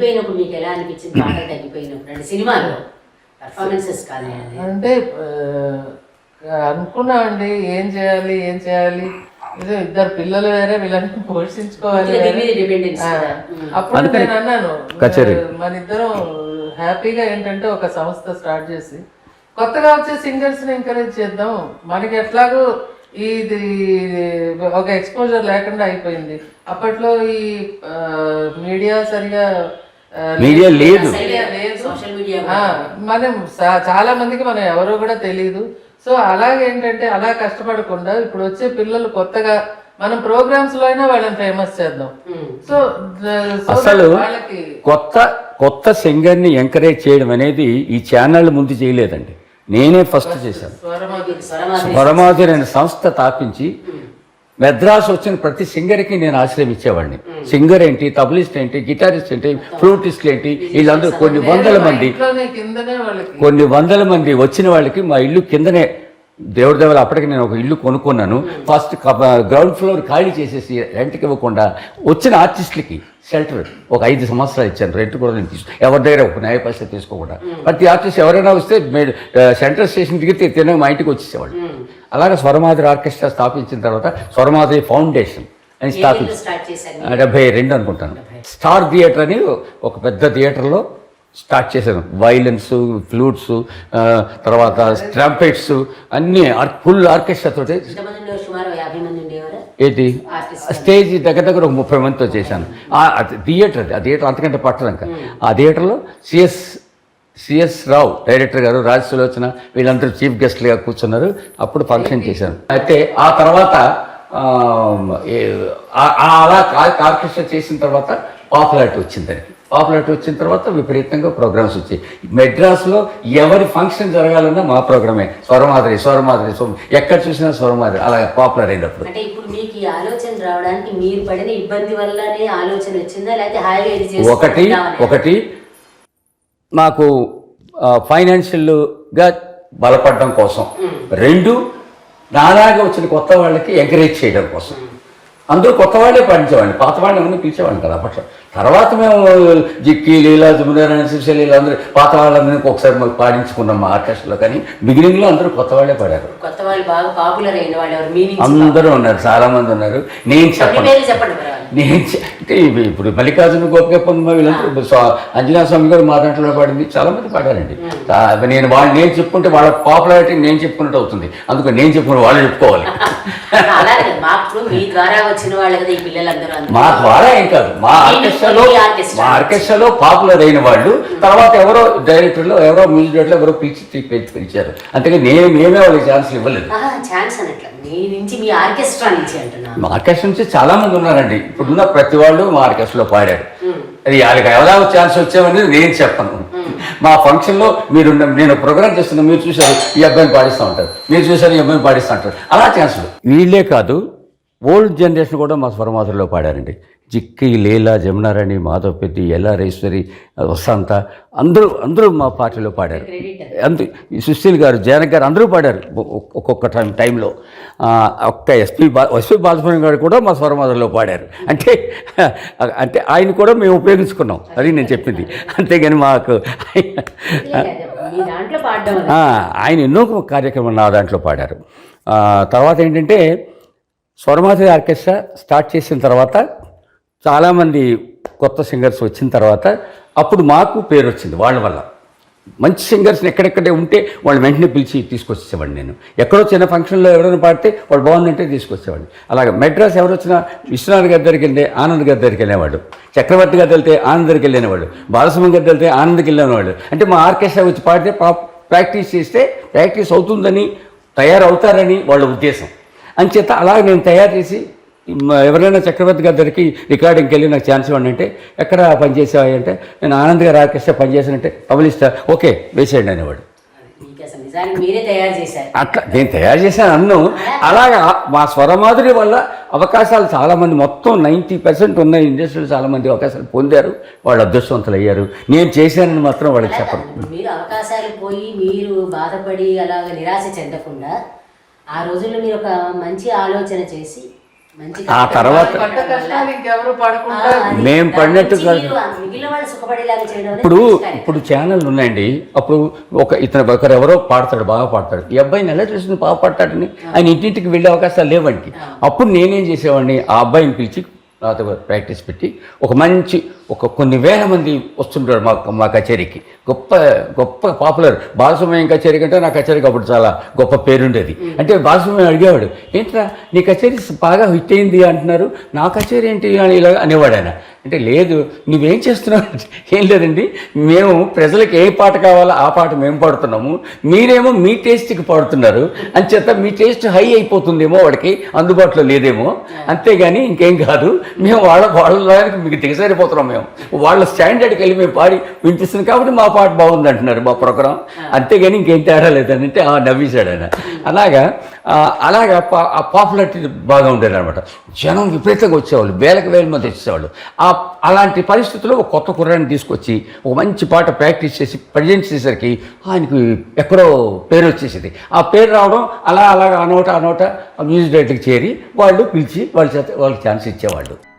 తగ్గిపోయినప్పుడు మీకు ఎలా అనిపించింది? పాటలు తగ్గిపోయినప్పుడు అంటే సినిమాలో పర్ఫార్మెన్సెస్ కాదు అంటే అనుకున్నా అండి ఏం చేయాలి ఏం చేయాలి? ఇదే ఇద్దరు పిల్లలు వేరే వీళ్ళని పోషించుకోవాలి. అప్పుడు నేను అన్నాను కచేరీ. మన ఇద్దరం హ్యాపీగా ఏంటంటే ఒక సంస్థ స్టార్ట్ చేసి కొత్తగా వచ్చే సింగర్స్ని ఎంకరేజ్ చేద్దాం. మనకి ఎట్లాగో ఇది ఒక ఎక్స్పోజర్ లేకుండా అయిపోయింది. అప్పట్లో ఈ మీడియా సరిగా మీడియా లేదు మనం చాలా మందికి మనం ఎవరో కూడా తెలియదు సో అలాగేంటంటే అలా కష్టపడకుండా ఇప్పుడు వచ్చే పిల్లలు కొత్తగా మనం ప్రోగ్రామ్స్లో అయినా వాళ్ళని ఫేమస్ చేద్దాం. సో ద- so అసలు కొత్త కొత్త సింగర్ని ఎంకరేజ్ చేయడం అనేది ఈ ఛానల్ ముందు చేయలేదండి. నేనే ఫస్ట్ చేశాను. స్వరమధురి. స్వరమాధురి. స్వరమాధురి అనే సంస్థ స్థాపించి మెద్రాస్ వచ్చిన ప్రతి సింగర్కి నేను ఆశ్రయం ఇచ్చేవాడిని సింగర్ ఏంటి తబలిస్ట్ ఏంటి గిటారిస్ట్ ఏంటి ఫ్లూటిస్ట్ ఏంటి వీళ్ళందరూ కొన్ని వందల మంది కొన్ని వందల మంది వచ్చిన వాళ్ళకి మా ఇల్లు కిందనే దేవుడి దేవల అప్పటికి నేను ఒక ఇల్లు కొనుక్కున్నాను. ఫస్ట్ గ్రౌండ్ ఫ్లోర్ ఖాళీ చేసేసి రెంట్కి ఇవ్వకుండా వచ్చిన ఆర్టిస్టులకి షెల్టర్ ఒక ఐదు సంవత్సరాలు ఇచ్చాను. రెంట్ కూడా నేను తీసుకు ఎవరి దగ్గర ఒక న్యాయ పైసలు తీసుకోకుండా. ప్రతి ఆర్టిస్ట్ ఎవరైనా వస్తే సెంట్రల్ స్టేషన్ దిగితే తినే మా ఇంటికి వచ్చేసేవాళ్ళు. అలాగే స్వరమాధురి ఆర్కెస్ట్రా స్థాపించిన తర్వాత స్వరమాధురి ఫౌండేషన్ అని స్థాపించి డెబ్బై రెండు అనుకుంటాను. స్టార్ థియేటర్ అని ఒక పెద్ద థియేటర్లో స్టార్ట్ చేశాను వైలెన్స్ ఫ్లూట్స్ తర్వాత ట్రంపెట్స్ అన్నీ ఫుల్ ఆర్కెస్ట్రా తోటి ఎంతమంది ఉండేవారు సుమారు యాభై మంది ఉండేవారు? ఏంటి? స్టేజ్ దగ్గర దగ్గర ఒక ముప్పై మందితో చేశాను. థియేటర్ అది ఆ థియేటర్ అంతకంటే పట్టదంక ఆ థియేటర్లో సిఎస్ సిఎస్ రావు డైరెక్టర్ గారు రాజ్ సులోచన వీళ్ళందరూ చీఫ్ గెస్ట్లుగా కూర్చున్నారు. అప్పుడు ఫంక్షన్ చేశాను. అయితే ఆ తర్వాత అలా ఆర్కెస్ట్రా చేసిన తర్వాత పాపులారిటీ వచ్చిందని పాపులారిటీ వచ్చిన తర్వాత విపరీతంగా ప్రోగ్రామ్స్ వచ్చాయి. మెడ్రాస్లో ఎవరి ఫంక్షన్ జరగాలన్నా మా ప్రోగ్రామే. స్వరమాదిరి స్వరమాదిరి స్వరం ఎక్కడ చూసినా స్వరమాదిరి. అలా పాపులర్ అయినప్పుడు. అంటే ఇప్పుడు మీకు ఈ ఆలోచన రావడానికి మీరు పడిన ఇబ్బంది వల్లనే ఆలోచన వచ్చిందా? లేకపోతే ఒకటి ఒకటి నాకు ఫైనాన్షియల్గా బలపడడం కోసం. రెండు నాలాగా వచ్చిన కొత్త వాళ్ళకి ఎంకరేజ్ చేయడం కోసం. అందరూ కొత్త వాళ్ళే పాడించేవాడిని పాత వాళ్ళని ఎవరిని పిలిచేవాడిని కదా అప్పట్లో తర్వాత మేము జిక్కి లీలా జమునారాయణ శివశైలి అందరూ పాత వాళ్ళందరినీ ఒకసారి మాకు పాడించుకున్నాం మా ఆర్కెస్ట్రాలో. కానీ బిగినింగ్లో అందరూ కొత్త వాళ్ళే పాడారు. కొత్త వాళ్ళు బాగా పాపులర్ అయిన వాళ్ళు అందరూ ఉన్నారు చాలా మంది ఉన్నారు. నేను చెప్పండి నేను అంటే ఇవి ఇప్పుడు మల్లికార్జున గోపిక పొందమ వీళ్ళందరూ స్వా- అంజనా స్వామి గారు మా దాంట్లో పాడింది. చాలా మంది పాడారండి నేను వాళ్ళు నేను చెప్పుకుంటే వాళ్ళ పాపులారిటీ నేను చెప్పుకున్నట్టు అవుతుంది. అందుకని నేను చెప్పుకుని వాళ్ళు చెప్పుకోవాలి. అలాగే మాకు మీ ద్వారా వచ్చిన వాళ్ళు కదా ఈ పిల్లలందరూ. మా ద్వారా ఏం కాదు. మా ఆర్కెస్ట్రాలో మీ ఆర్కెస్ట్రా. మా ఆర్కెస్ట్రాలో పాపులర్ అయిన వాళ్ళు తర్వాత ఎవరో డైరెక్టర్లు ఎవరో మ్యూజిక్ ఎవరో పిలిచి పిలిచారు. అంతేగా నేను మేమే వాళ్ళకి ఛాన్స్ ఇవ్వలేదు. ఛాన్స్ అనట్ల. మీ నుంచి మీ ఆర్కెస్ట్రా నుంచి అంటున్నా. మా ఆర్కెస్ట్రా నుంచి చాలా మంది ఉన్నారండి. ఇప్పుడున్న ప్రతి వాళ్ళు మా ఆర్కెస్ట్రాలో పాడారు. అది వాళ్ళకి ఎలా ఛాన్స్ వచ్చామనేది నేను చెప్పను. మా ఫంక్షన్లో మీరు నేను ప్రోగ్రామ్ చేస్తున్నా మీరు చూశారు ఈ అబ్బాయిని పాడిస్తూ ఉంటారు. మీరు చూశారు ఈ అబ్బాయిని పాడిస్తూ ఉంటారు. అలా ఛాన్సులు. వీళ్ళే కాదు ఓల్డ్ జనరేషన్ కూడా మా స్వరమాధుల్లో పాడారండి. జిక్కి లీలా జమునారాణి మాధవపెద్ది ఎల్లారేశ్వరి వసంత అందరూ అందరూ మా పార్టీలో పాడారు. అందు సుశీల్ గారు జనక్ గారు అందరూ పాడారు ఒక్కొక్క టైం టైంలో. ఒక్క ఎస్పి బా ఎస్పి బాలసుబ్రహ్మణ్యం గారు కూడా మా స్వరమాధుల్లో పాడారు. అంటే అంటే ఆయన కూడా మేము ఉపయోగించుకున్నాం. అది నేను చెప్పింది. అంతేగాని మాకు ఆయన ఎన్నో కార్యక్రమాలు నా దాంట్లో పాడారు. తర్వాత ఏంటంటే స్వరమాధురి ఆర్కెస్ట్రా స్టార్ట్ చేసిన తర్వాత చాలామంది కొత్త సింగర్స్ వచ్చిన తర్వాత అప్పుడు మాకు పేరు వచ్చింది వాళ్ళ వల్ల. మంచి సింగర్స్ని ఎక్కడెక్కడే ఉంటే వాళ్ళు వెంటనే పిలిచి తీసుకొచ్చేవాడిని నేను. ఎక్కడో చిన్న ఫంక్షన్లో ఎవరైనా పాడితే వాళ్ళు బాగుందంటే తీసుకొచ్చేవాడిని. అలాగే మెడ్రాస్ ఎవరు వచ్చినా విశ్వనాథ్ గారి దగ్గరికి వెళ్తే ఆనంద్ గారి దగ్గరికి వెళ్ళేవాడు. చక్రవర్తి గారి వెళ్తే ఆనంద్ దగ్గరికి వెళ్ళేవాడు. బాలసుమన్ గారి వెళ్తే ఆనంద్కి వెళ్ళేవాడు. అంటే మా ఆర్కెస్ట్రా వచ్చి పాడితే ప్రాక్టీస్ చేస్తే ప్రాక్టీస్ అవుతుందని తయారవుతారని వాళ్ళ ఉద్దేశం. అంచేత అలా నేను తయారు చేసి ఎవరైనా చక్రవర్తి గారి దగ్గరికి రికార్డింగ్కి వెళ్ళి నాకు ఛాన్స్ ఇవ్వండి అంటే ఎక్కడ పనిచేసావు అంటే నేను ఆనంద్ గారు ఆర్కెస్ట్రా పనిచేసానంటే పబ్లిస్టా ఓకే వేసేయండి అనేవాడు. అట్లా నేను తయారు చేశాను అన్ను. అలాగా మా స్వరమాధురి వల్ల అవకాశాలు చాలామంది మొత్తం నైంటీ పర్సెంట్ ఉన్న ఇండస్ట్రీలు చాలామంది అవకాశాలు పొందారు. వాళ్ళు అదృష్టవంతులు అయ్యారు నేను చేశానని మాత్రం వాళ్ళకి చెప్పను. మీరు అవకాశాలు పోయి మీరు బాధపడి అలాగ నిరాశ చెందకుండా ఆ రోజుల్లో మీరు ఒక మంచి ఆలోచన చేసి మంచి ఆ తర్వాత పడ్డ కష్టాలు ఇంకెవరు పడకుండా మేం పడినట్టు ఇప్పుడు. ఇప్పుడు ఛానల్ ఉన్నాయండి. అప్పుడు ఒక ఇతను ఒకరు ఎవరో పాడతాడు బాగా పాడతాడు. ఈ అబ్బాయిని ఎలా చూసింది బాగా పాడతాడని. ఆయన ఇంటింటికి వెళ్ళే అవకాశాలు లేవండి అప్పుడు నేనేం చేసేవాడిని? ఆ అబ్బాయిని పిలిచి ప్రాక్టీస్ పెట్టి ఒక మంచి ఒక కొన్ని వేల మంది వస్తుంటారు మా మా కచేరీకి. గొప్ప గొప్ప పాపులర్ బాలసుమయం కచేరీ కంటే నా కచేరీకి అప్పుడు చాలా గొప్ప పేరుండేది. అంటే బాలసుమయం అడిగేవాడు ఏంట్రా నీ కచేరీ బాగా హిట్ అయింది అంటున్నారు నా కచేరీ ఏంటి అని ఇలా అనేవాడు ఆయన. అంటే లేదు నువ్వేం చేస్తున్నావు? ఏం లేదండి మేము ప్రజలకు ఏ పాట కావాలో ఆ పాట మేము పాడుతున్నాము మీరేమో మీ టేస్ట్కి పాడుతున్నారు అంచేత మీ టేస్ట్ హై అయిపోతుందేమో వాడికి అందుబాటులో లేదేమో. అంతేగాని ఇంకేం కాదు మేము వాళ్ళ వాళ్ళ దానికి మీకు దిగసారిపోతున్నాం మేము. వాళ్ళ స్టాండర్డ్కి వెళ్ళి మేము పాడి వినిపిస్తుంది కాబట్టి మా పాట బాగుంది అంటున్నారు మా ప్రోగ్రాం. అంతేగాని ఇంకేం తేడా లేదని అంటే ఆ నవ్వేశాడు ఆయన. అలాగా అలాగా పా- ఆ పాపులారిటీ బాగా ఉండేది అనమాట జనం విపరీతంగా వచ్చేవాళ్ళు వేలకు వేల మంది వచ్చేవాళ్ళు. ఆ అలాంటి పరిస్థితుల్లో ఒక కొత్త కుర్రాన్ని తీసుకొచ్చి ఒక మంచి పాట ప్రాక్టీస్ చేసి ప్రజెంట్ చేసేసరికి ఆయనకి ఎక్కడో పేరు వచ్చేసింది. ఆ పేరు రావడం అలా అలాగా అనోట అనోట మ్యూజిక్ డైరెక్టర్కి చేరి వాళ్ళు పిలిచి వాళ్ళ చేత వాళ్ళకి ఛాన్స్ ఇచ్చేవాళ్ళు.